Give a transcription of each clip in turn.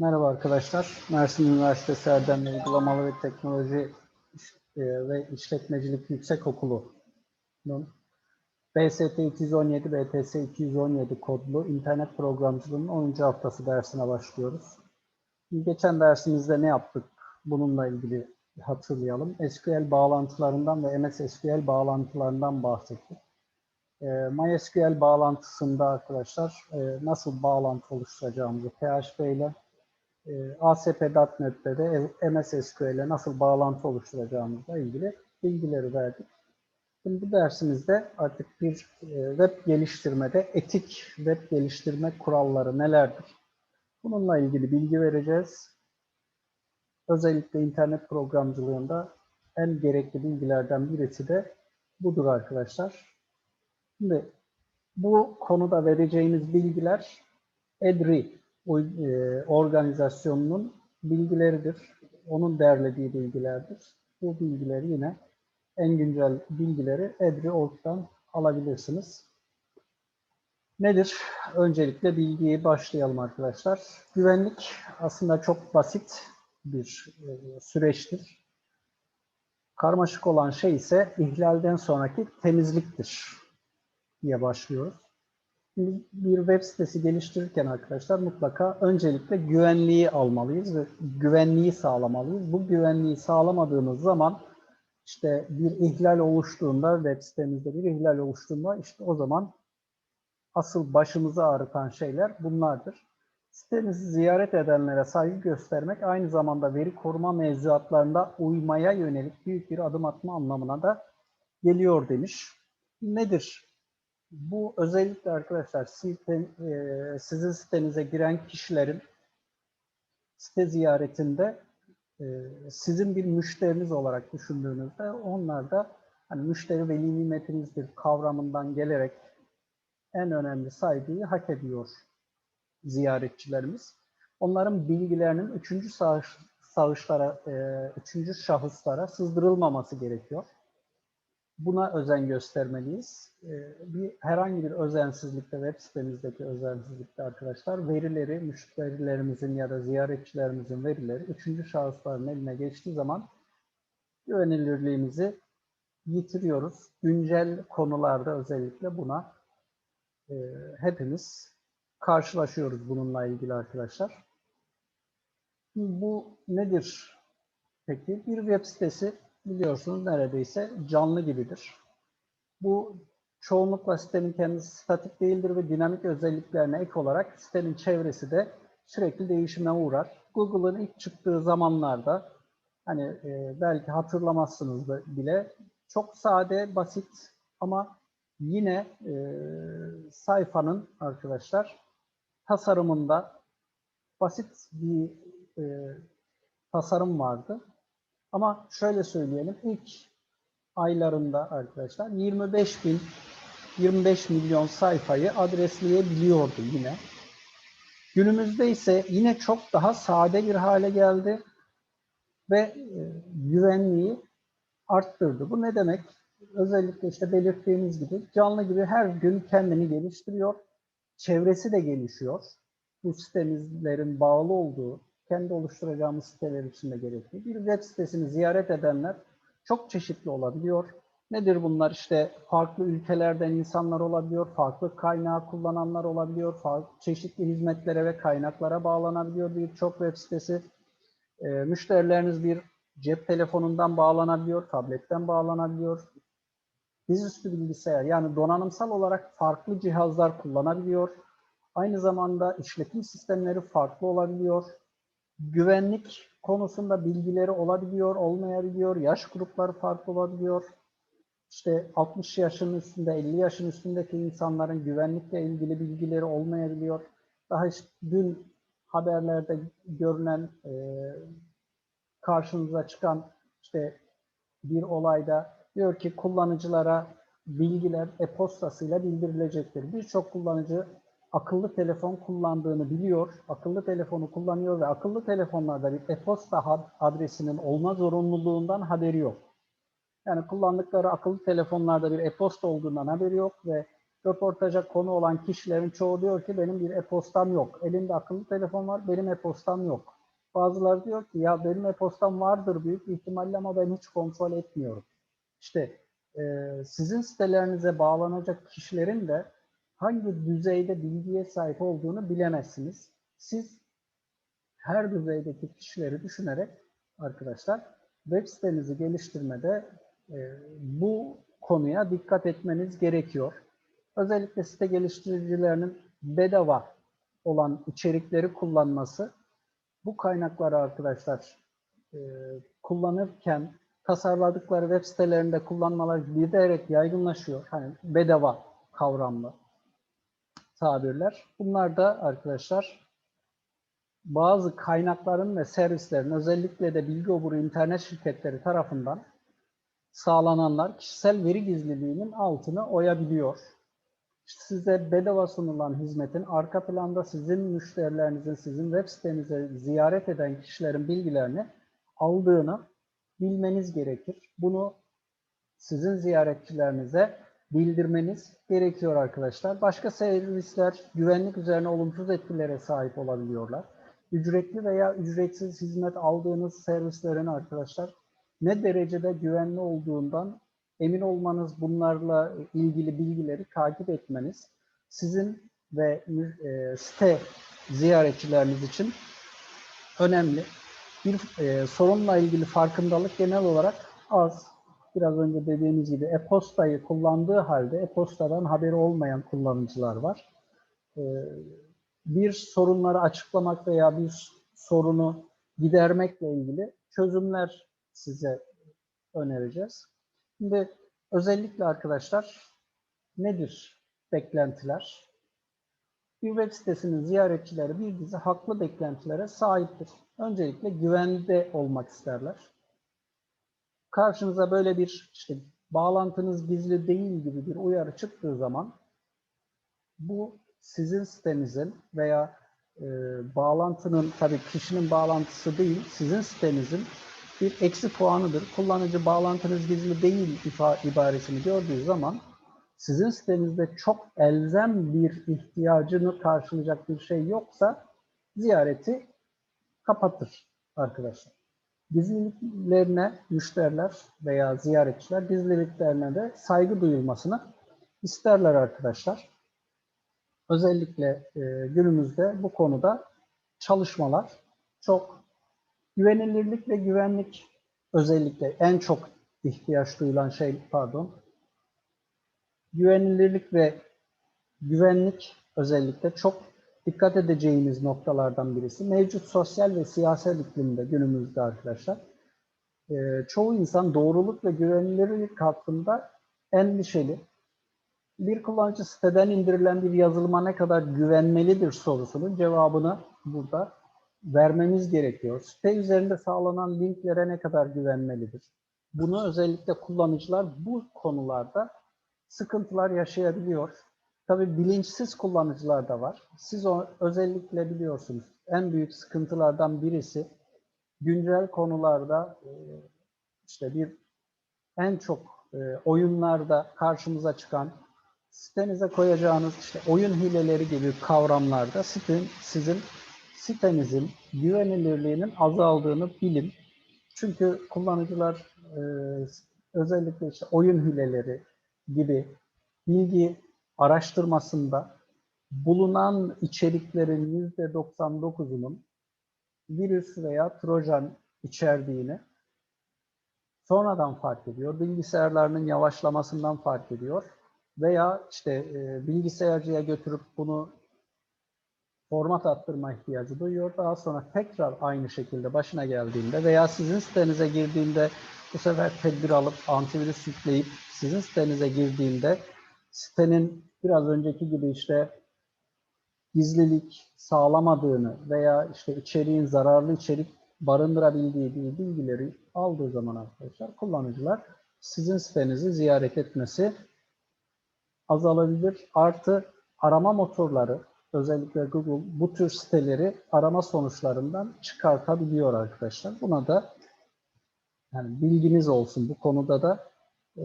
Merhaba arkadaşlar. Mersin Üniversitesi Erdemli Uygulamalı ve Teknoloji e, ve İşletmecilik Yüksekokulu'nun BST 217, BTS 217 kodlu internet programcılığının 10. haftası dersine başlıyoruz. Geçen dersimizde ne yaptık? Bununla ilgili hatırlayalım. SQL bağlantılarından ve MS SQL bağlantılarından bahsettik. E, MySQL bağlantısında arkadaşlar e, nasıl bağlantı oluşturacağımızı PHP ile ASP.NET'te de MS SQL'e nasıl bağlantı oluşturacağımızla ilgili bilgileri verdik. Şimdi bu dersimizde artık bir e, web geliştirmede etik web geliştirme kuralları nelerdir? Bununla ilgili bilgi vereceğiz. Özellikle internet programcılığında en gerekli bilgilerden birisi de budur arkadaşlar. Şimdi bu konuda vereceğimiz bilgiler EDRI e, organizasyonunun bilgileridir. Onun derlediği bilgilerdir. Bu bilgileri yine en güncel bilgileri EDRI.org'dan alabilirsiniz. Nedir? Öncelikle bilgiyi başlayalım arkadaşlar. Güvenlik aslında çok basit bir e, süreçtir. Karmaşık olan şey ise ihlalden sonraki temizliktir diye başlıyoruz. Bir web sitesi geliştirirken arkadaşlar mutlaka öncelikle güvenliği almalıyız ve güvenliği sağlamalıyız. Bu güvenliği sağlamadığımız zaman işte bir ihlal oluştuğunda, web sitemizde bir ihlal oluştuğunda işte o zaman asıl başımızı ağrıtan şeyler bunlardır. Sitemizi ziyaret edenlere saygı göstermek aynı zamanda veri koruma mevzuatlarında uymaya yönelik büyük bir adım atma anlamına da geliyor demiş. Nedir bu özellikle arkadaşlar site, e, sizin sitenize giren kişilerin site ziyaretinde e, sizin bir müşteriniz olarak düşündüğünüzde onlar da hani müşteri veli nimetinizdir kavramından gelerek en önemli saygıyı hak ediyor ziyaretçilerimiz. Onların bilgilerinin üçüncü sağışlara, e, üçüncü şahıslara sızdırılmaması gerekiyor. Buna özen göstermeliyiz. Ee, bir herhangi bir özensizlikte, web sitemizdeki özensizlikte arkadaşlar verileri, müşterilerimizin ya da ziyaretçilerimizin verileri üçüncü şahısların eline geçtiği zaman güvenilirliğimizi yitiriyoruz. Güncel konularda özellikle buna e, hepimiz karşılaşıyoruz bununla ilgili arkadaşlar. Bu nedir peki? Bir web sitesi biliyorsunuz neredeyse canlı gibidir. Bu çoğunlukla sitenin kendisi statik değildir ve dinamik özelliklerine ek olarak sitenin çevresi de sürekli değişime uğrar. Google'ın ilk çıktığı zamanlarda hani e, belki hatırlamazsınız da bile çok sade, basit ama yine e, sayfanın arkadaşlar tasarımında basit bir e, tasarım vardı. Ama şöyle söyleyelim, ilk aylarında arkadaşlar 25 bin 25 milyon sayfayı adresleyebiliyordu yine. Günümüzde ise yine çok daha sade bir hale geldi ve e, güvenliği arttırdı. Bu ne demek? Özellikle işte belirttiğimiz gibi canlı gibi her gün kendini geliştiriyor. Çevresi de gelişiyor. Bu sitemizlerin bağlı olduğu kendi oluşturacağımız siteler için de gerekli. Bir web sitesini ziyaret edenler çok çeşitli olabiliyor. Nedir bunlar? İşte farklı ülkelerden insanlar olabiliyor, farklı kaynağı kullananlar olabiliyor, farklı çeşitli hizmetlere ve kaynaklara bağlanabiliyor birçok web sitesi. E, müşterileriniz bir cep telefonundan bağlanabiliyor, tabletten bağlanabiliyor. Dizüstü bilgisayar yani donanımsal olarak farklı cihazlar kullanabiliyor. Aynı zamanda işletim sistemleri farklı olabiliyor güvenlik konusunda bilgileri olabiliyor, olmayabiliyor, yaş grupları farklı olabiliyor. İşte 60 yaşın üstünde, 50 yaşın üstündeki insanların güvenlikle ilgili bilgileri olmayabiliyor. Daha işte dün haberlerde görünen, e, karşınıza çıkan işte bir olayda diyor ki kullanıcılara bilgiler e-postasıyla bildirilecektir. Birçok kullanıcı akıllı telefon kullandığını biliyor, akıllı telefonu kullanıyor ve akıllı telefonlarda bir e-posta adresinin olma zorunluluğundan haberi yok. Yani kullandıkları akıllı telefonlarda bir e-posta olduğundan haberi yok ve röportaja konu olan kişilerin çoğu diyor ki benim bir e-postam yok. Elinde akıllı telefon var, benim e-postam yok. Bazıları diyor ki ya benim e-postam vardır büyük ihtimalle ama ben hiç kontrol etmiyorum. İşte sizin sitelerinize bağlanacak kişilerin de hangi düzeyde bilgiye sahip olduğunu bilemezsiniz. Siz her düzeydeki kişileri düşünerek arkadaşlar web sitenizi geliştirmede e, bu konuya dikkat etmeniz gerekiyor. Özellikle site geliştiricilerinin bedava olan içerikleri kullanması bu kaynakları arkadaşlar e, kullanırken tasarladıkları web sitelerinde kullanmalar giderek yaygınlaşıyor. Hani bedava kavramlı tabirler. Bunlar da arkadaşlar bazı kaynakların ve servislerin özellikle de bilgi oburu internet şirketleri tarafından sağlananlar kişisel veri gizliliğinin altını oyabiliyor. Size bedava sunulan hizmetin arka planda sizin müşterilerinizin, sizin web sitenize ziyaret eden kişilerin bilgilerini aldığını bilmeniz gerekir. Bunu sizin ziyaretçilerinize bildirmeniz gerekiyor arkadaşlar. Başka servisler güvenlik üzerine olumsuz etkilere sahip olabiliyorlar. Ücretli veya ücretsiz hizmet aldığınız servislerin arkadaşlar ne derecede güvenli olduğundan emin olmanız, bunlarla ilgili bilgileri takip etmeniz sizin ve e, site ziyaretçileriniz için önemli. Bir e, sorunla ilgili farkındalık genel olarak az. Biraz önce dediğimiz gibi e-postayı kullandığı halde e-postadan haberi olmayan kullanıcılar var. E, bir sorunları açıklamak veya bir sorunu gidermekle ilgili çözümler size önereceğiz. Şimdi özellikle arkadaşlar nedir beklentiler? Bir web sitesinin ziyaretçileri bir dizi haklı beklentilere sahiptir. Öncelikle güvende olmak isterler. Karşınıza böyle bir işte bağlantınız gizli değil gibi bir uyarı çıktığı zaman bu sizin sitenizin veya e, bağlantının tabii kişinin bağlantısı değil, sizin sitenizin bir eksi puanıdır. Kullanıcı bağlantınız gizli değil ibaresini gördüğü zaman sizin sitenizde çok elzem bir ihtiyacını karşılayacak bir şey yoksa ziyareti kapatır arkadaşlar. Gizliliklerine müşteriler veya ziyaretçiler gizliliklerine de saygı duyulmasını isterler arkadaşlar. Özellikle e, günümüzde bu konuda çalışmalar çok güvenilirlik ve güvenlik özellikle en çok ihtiyaç duyulan şey pardon güvenilirlik ve güvenlik özellikle çok dikkat edeceğimiz noktalardan birisi. Mevcut sosyal ve siyasal iklimde günümüzde arkadaşlar e, çoğu insan doğruluk ve güvenilirlik hakkında endişeli. Bir kullanıcı siteden indirilen bir yazılıma ne kadar güvenmelidir sorusunun cevabını burada vermemiz gerekiyor. Site üzerinde sağlanan linklere ne kadar güvenmelidir? Bunu özellikle kullanıcılar bu konularda sıkıntılar yaşayabiliyor. Tabii bilinçsiz kullanıcılar da var. Siz o özellikle biliyorsunuz en büyük sıkıntılardan birisi güncel konularda e, işte bir en çok e, oyunlarda karşımıza çıkan sitenize koyacağınız işte oyun hileleri gibi kavramlarda sitenin, sizin sitenizin güvenilirliğinin azaldığını bilin. Çünkü kullanıcılar e, özellikle işte oyun hileleri gibi bilgi araştırmasında bulunan içeriklerin %99'unun virüs veya trojan içerdiğini sonradan fark ediyor. Bilgisayarlarının yavaşlamasından fark ediyor. Veya işte e, bilgisayarcıya götürüp bunu format attırma ihtiyacı duyuyor. Daha sonra tekrar aynı şekilde başına geldiğinde veya sizin sitenize girdiğinde bu sefer tedbir alıp antivirüs yükleyip sizin sitenize girdiğinde sitenin biraz önceki gibi işte gizlilik sağlamadığını veya işte içeriğin zararlı içerik barındırabildiği bilgileri aldığı zaman arkadaşlar kullanıcılar sizin sitenizi ziyaret etmesi azalabilir. Artı arama motorları özellikle Google bu tür siteleri arama sonuçlarından çıkartabiliyor arkadaşlar. Buna da yani bilginiz olsun bu konuda da e,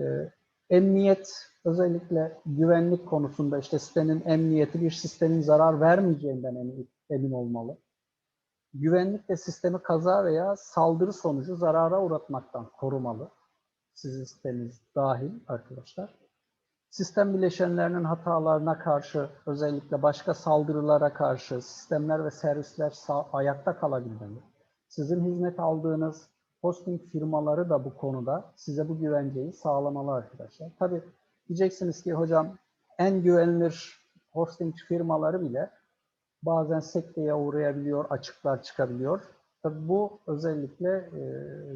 emniyet özellikle güvenlik konusunda işte sitenin emniyeti bir sistemin zarar vermeyeceğinden emin, olmalı. Güvenlik de sistemi kaza veya saldırı sonucu zarara uğratmaktan korumalı. Sizin siteniz dahil arkadaşlar. Sistem bileşenlerinin hatalarına karşı, özellikle başka saldırılara karşı sistemler ve servisler ayakta kalabilmeli. Sizin hizmet aldığınız hosting firmaları da bu konuda size bu güvenceyi sağlamalı arkadaşlar. Tabii diyeceksiniz ki hocam en güvenilir hosting firmaları bile bazen sekteye uğrayabiliyor, açıklar çıkabiliyor. Tabii bu özellikle e,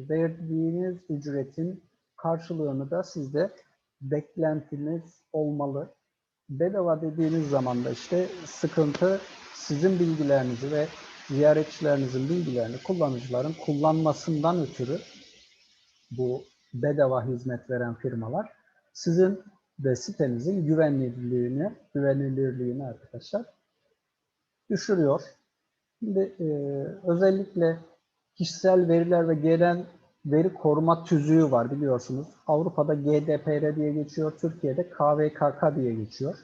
verdiğiniz ücretin karşılığını da sizde beklentiniz olmalı. Bedava dediğiniz zaman da işte sıkıntı sizin bilgilerinizi ve ziyaretçilerinizin bilgilerini kullanıcıların kullanmasından ötürü bu bedava hizmet veren firmalar sizin de sitenizin güvenilirliğini, güvenilirliğini arkadaşlar düşürüyor. Şimdi e, özellikle kişisel veriler ve gelen veri koruma tüzüğü var biliyorsunuz. Avrupa'da GDPR diye geçiyor, Türkiye'de KVKK diye geçiyor.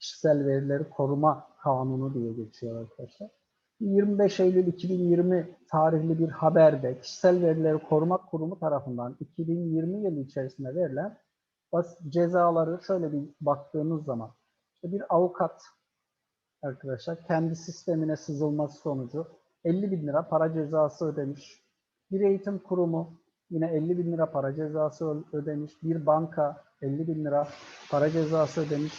Kişisel verileri koruma kanunu diye geçiyor arkadaşlar. 25 Eylül 2020 tarihli bir haberde Kişisel Verileri Koruma Kurumu tarafından 2020 yılı içerisinde verilen cezaları şöyle bir baktığınız zaman işte bir avukat arkadaşlar kendi sistemine sızılması sonucu 50 bin lira para cezası ödemiş. Bir eğitim kurumu yine 50 bin lira para cezası ödemiş. Bir banka 50 bin lira para cezası ödemiş.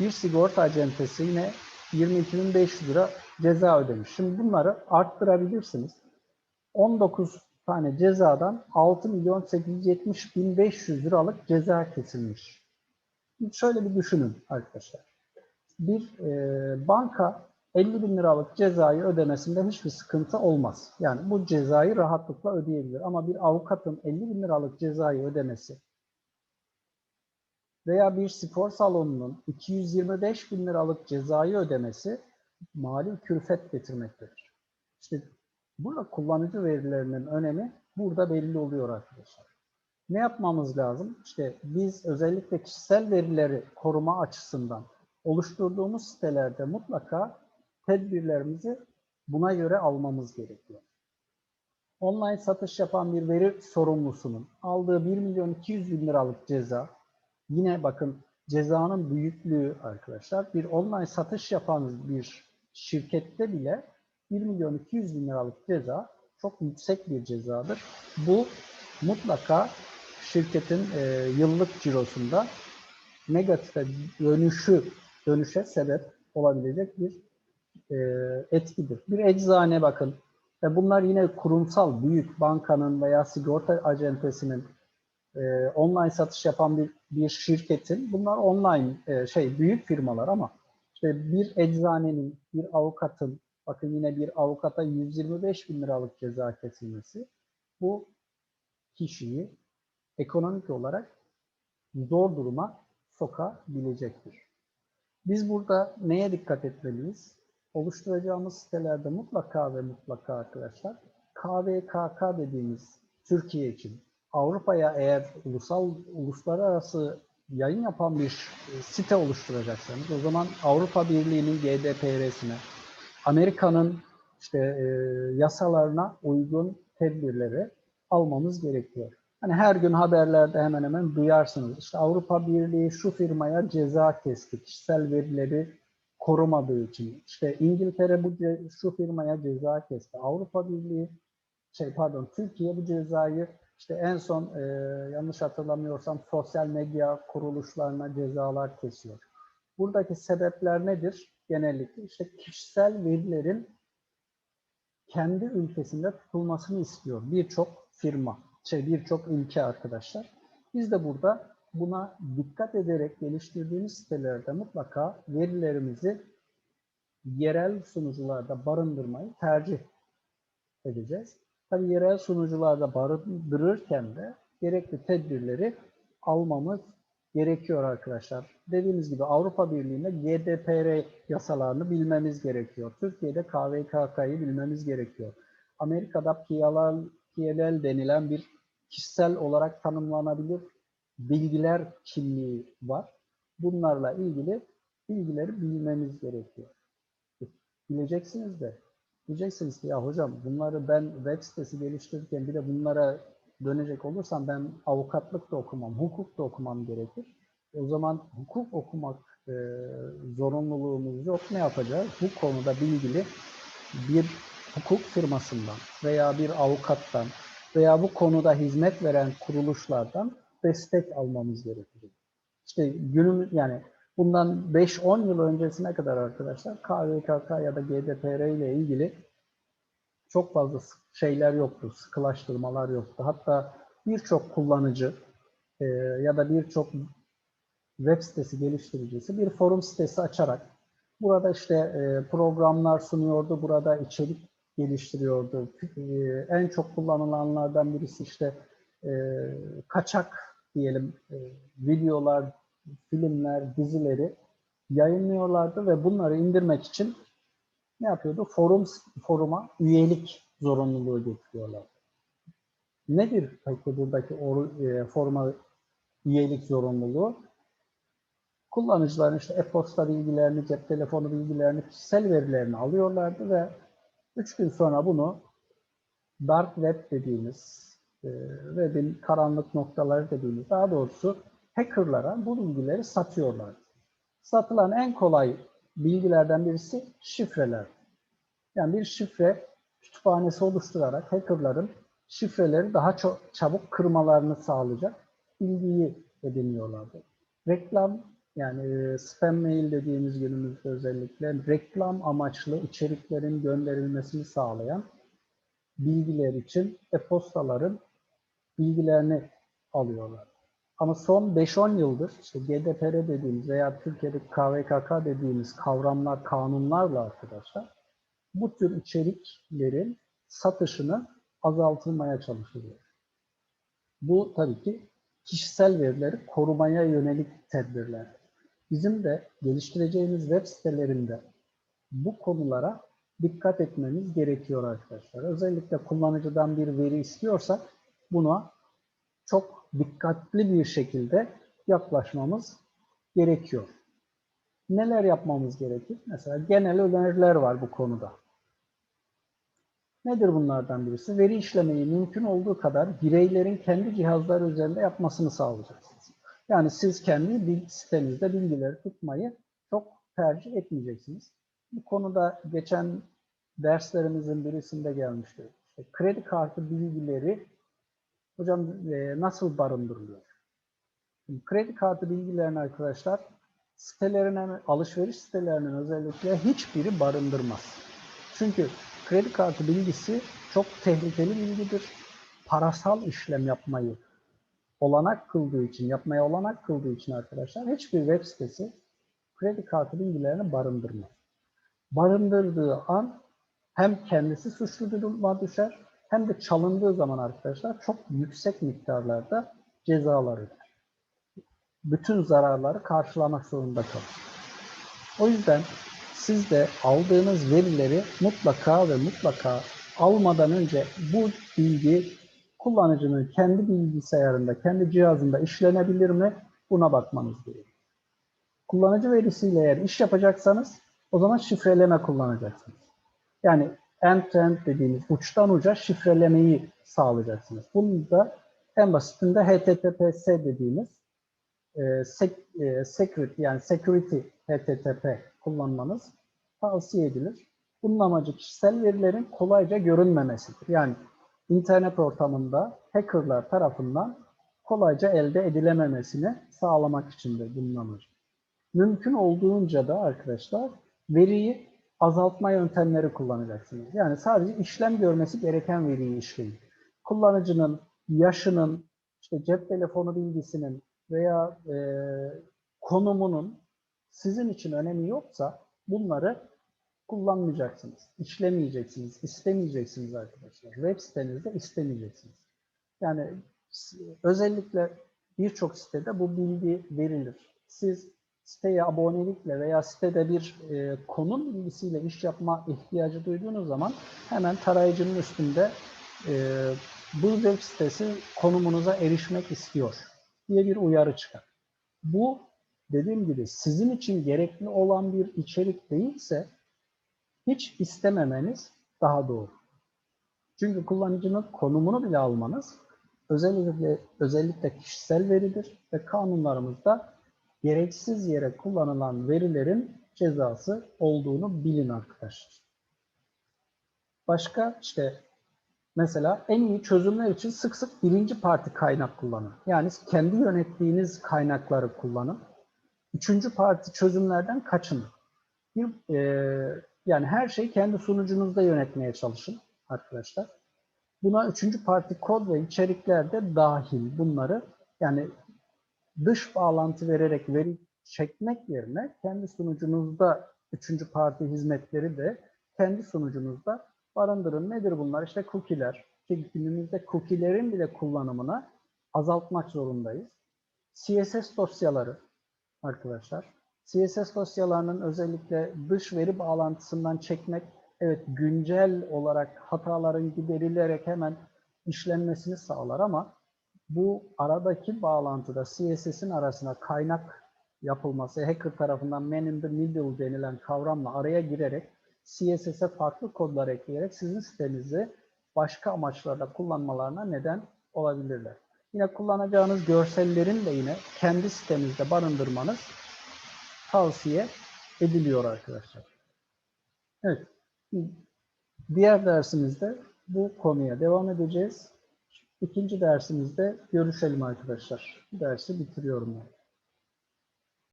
Bir sigorta acentesi yine 22.500 lira ceza ödemiş. Şimdi bunları arttırabilirsiniz. 19 tane cezadan 6 milyon 870 bin 500 liralık ceza kesilmiş. Şöyle bir düşünün arkadaşlar. Bir e, banka 50 bin liralık cezayı ödemesinde hiçbir sıkıntı olmaz. Yani bu cezayı rahatlıkla ödeyebilir. Ama bir avukatın 50 bin liralık cezayı ödemesi veya bir spor salonunun 225 bin liralık cezayı ödemesi mali külfet getirmektedir. İşte burada kullanıcı verilerinin önemi burada belli oluyor arkadaşlar. Ne yapmamız lazım? İşte biz özellikle kişisel verileri koruma açısından oluşturduğumuz sitelerde mutlaka tedbirlerimizi buna göre almamız gerekiyor. Online satış yapan bir veri sorumlusunun aldığı 1 milyon 200 bin liralık ceza, yine bakın cezanın büyüklüğü arkadaşlar, bir online satış yapan bir şirkette bile 1 milyon 200 bin liralık ceza çok yüksek bir cezadır. Bu mutlaka şirketin e, yıllık cirosunda negatife dönüşü dönüşe sebep olabilecek bir e, etkidir. Bir eczane bakın. E bunlar yine kurumsal büyük bankanın veya sigorta acentesinin e, online satış yapan bir, bir şirketin bunlar online e, şey büyük firmalar ama işte bir eczanenin, bir avukatın, bakın yine bir avukata 125 bin liralık ceza kesilmesi, bu kişiyi ekonomik olarak zor duruma sokabilecektir. Biz burada neye dikkat etmeliyiz? Oluşturacağımız sitelerde mutlaka ve mutlaka arkadaşlar KVKK dediğimiz Türkiye için Avrupa'ya eğer ulusal uluslararası yayın yapan bir e, site oluşturacaksanız o zaman Avrupa Birliği'nin GDPR'sine, Amerika'nın işte e, yasalarına uygun tedbirleri almamız gerekiyor. Hani her gün haberlerde hemen hemen duyarsınız. İşte Avrupa Birliği şu firmaya ceza kesti, kişisel verileri korumadığı için. İşte İngiltere bu şu firmaya ceza kesti. Avrupa Birliği şey pardon Türkiye bu cezayı işte en son e, yanlış hatırlamıyorsam sosyal medya kuruluşlarına cezalar kesiyor. Buradaki sebepler nedir? Genellikle işte kişisel verilerin kendi ülkesinde tutulmasını istiyor birçok firma, şey birçok ülke arkadaşlar. Biz de burada buna dikkat ederek geliştirdiğimiz sitelerde mutlaka verilerimizi yerel sunucularda barındırmayı tercih edeceğiz. Tabi yerel sunucularda barındırırken de gerekli tedbirleri almamız gerekiyor arkadaşlar. Dediğimiz gibi Avrupa Birliği'nde GDPR yasalarını bilmemiz gerekiyor. Türkiye'de KVKK'yı bilmemiz gerekiyor. Amerika'da PLL, PLL denilen bir kişisel olarak tanımlanabilir bilgiler kimliği var. Bunlarla ilgili bilgileri bilmeniz gerekiyor. Bileceksiniz de diyeceksiniz ki ya hocam bunları ben web sitesi geliştirirken bir de bunlara dönecek olursam ben avukatlık da okumam, hukuk da okumam gerekir. O zaman hukuk okumak e, zorunluluğumuz yok. Ne yapacağız? Bu konuda bilgili bir hukuk firmasından veya bir avukattan veya bu konuda hizmet veren kuruluşlardan destek almamız gerekecek. İşte günümüz yani bundan 5-10 yıl öncesine kadar arkadaşlar KVKK ya da GDPR ile ilgili çok fazla şeyler yoktu, sıkılaştırmalar yoktu. Hatta birçok kullanıcı e, ya da birçok web sitesi geliştiricisi bir forum sitesi açarak burada işte e, programlar sunuyordu, burada içerik geliştiriyordu. E, en çok kullanılanlardan birisi işte e, kaçak diyelim e, videolar, filmler, dizileri yayınlıyorlardı ve bunları indirmek için ne yapıyordu? Forum foruma üyelik zorunluluğu getiriyorlar. Nedir peki buradaki or, e, foruma üyelik zorunluluğu? Kullanıcıların işte e-posta bilgilerini, cep telefonu bilgilerini, kişisel verilerini alıyorlardı ve üç gün sonra bunu dark web dediğimiz e, webin karanlık noktaları dediğimiz daha doğrusu hackerlara bu bilgileri satıyorlar. Satılan en kolay bilgilerden birisi şifreler. Yani bir şifre kütüphanesi oluşturarak hackerların şifreleri daha çok çabuk kırmalarını sağlayacak bilgiyi ediniyorlardı. Reklam yani spam mail dediğimiz günümüzde özellikle reklam amaçlı içeriklerin gönderilmesini sağlayan bilgiler için e-postaların bilgilerini alıyorlar. Ama son 5-10 yıldır işte GDPR dediğimiz veya Türkiye'de KVKK dediğimiz kavramlar, kanunlarla arkadaşlar bu tür içeriklerin satışını azaltılmaya çalışılıyor. Bu tabii ki kişisel verileri korumaya yönelik tedbirler. Bizim de geliştireceğimiz web sitelerinde bu konulara dikkat etmemiz gerekiyor arkadaşlar. Özellikle kullanıcıdan bir veri istiyorsak buna çok dikkatli bir şekilde yaklaşmamız gerekiyor. Neler yapmamız gerekir? Mesela genel öneriler var bu konuda. Nedir bunlardan birisi? Veri işlemeyi mümkün olduğu kadar bireylerin kendi cihazları üzerinde yapmasını sağlayacaksınız. Yani siz kendi sitenizde bilgileri tutmayı çok tercih etmeyeceksiniz. Bu konuda geçen derslerimizin birisinde gelmişti. İşte kredi kartı bilgileri hocam e, nasıl barındırılıyor? Şimdi kredi kartı bilgilerini arkadaşlar sitelerine, alışveriş sitelerinin özellikle hiçbiri barındırmaz. Çünkü kredi kartı bilgisi çok tehlikeli bilgidir. Parasal işlem yapmayı olanak kıldığı için, yapmaya olanak kıldığı için arkadaşlar hiçbir web sitesi kredi kartı bilgilerini barındırmaz. Barındırdığı an hem kendisi suçlu duruma düşer hem de çalındığı zaman arkadaşlar çok yüksek miktarlarda cezalar öder. Bütün zararları karşılamak zorunda kalır. O yüzden siz de aldığınız verileri mutlaka ve mutlaka almadan önce bu bilgi kullanıcının kendi bilgisayarında, kendi cihazında işlenebilir mi? Buna bakmanız gerekiyor. Kullanıcı verisiyle eğer iş yapacaksanız o zaman şifreleme kullanacaksınız. Yani end-to-end dediğimiz uçtan uca şifrelemeyi sağlayacaksınız. Bunu da en basitinde HTTPS dediğimiz e, sec, e, security yani security HTTP kullanmanız tavsiye edilir. Bunun amacı kişisel verilerin kolayca görünmemesidir. Yani internet ortamında hackerlar tarafından kolayca elde edilememesini sağlamak içindir bunun amacı. Mümkün olduğunca da arkadaşlar veriyi azaltma yöntemleri kullanacaksınız. Yani sadece işlem görmesi gereken veriyi işleyin. Kullanıcının yaşının, işte cep telefonu bilgisinin veya e, konumunun sizin için önemi yoksa bunları kullanmayacaksınız, işlemeyeceksiniz, istemeyeceksiniz arkadaşlar. Web sitenizde istemeyeceksiniz. Yani özellikle birçok sitede bu bilgi verilir. Siz siteye abonelikle veya sitede bir e, konum bilgisiyle iş yapma ihtiyacı duyduğunuz zaman hemen tarayıcının üstünde e, bu web sitesi konumunuza erişmek istiyor diye bir uyarı çıkar. Bu dediğim gibi sizin için gerekli olan bir içerik değilse hiç istememeniz daha doğru. Çünkü kullanıcının konumunu bile almanız özellikle özellikle kişisel veridir ve kanunlarımızda gereksiz yere kullanılan verilerin cezası olduğunu bilin arkadaşlar. Başka işte mesela en iyi çözümler için sık sık birinci parti kaynak kullanın. Yani kendi yönettiğiniz kaynakları kullanın. Üçüncü parti çözümlerden kaçının. Bir, e, yani her şeyi kendi sunucunuzda yönetmeye çalışın arkadaşlar. Buna üçüncü parti kod ve içerikler de dahil bunları yani dış bağlantı vererek veri çekmek yerine kendi sunucunuzda üçüncü parti hizmetleri de kendi sunucunuzda barındırın. Nedir bunlar? İşte cookie'ler. Ki günümüzde cookie'lerin bile kullanımını azaltmak zorundayız. CSS dosyaları arkadaşlar. CSS dosyalarının özellikle dış veri bağlantısından çekmek, evet güncel olarak hataların giderilerek hemen işlenmesini sağlar ama bu aradaki bağlantıda CSS'in arasına kaynak yapılması, hacker tarafından man in the middle denilen kavramla araya girerek CSS'e farklı kodlar ekleyerek sizin sitenizi başka amaçlarda kullanmalarına neden olabilirler. Yine kullanacağınız görsellerin de yine kendi sitenizde barındırmanız tavsiye ediliyor arkadaşlar. Evet. Diğer dersimizde bu konuya devam edeceğiz. İkinci dersimizde görüşelim arkadaşlar. Bu dersi bitiriyorum ben.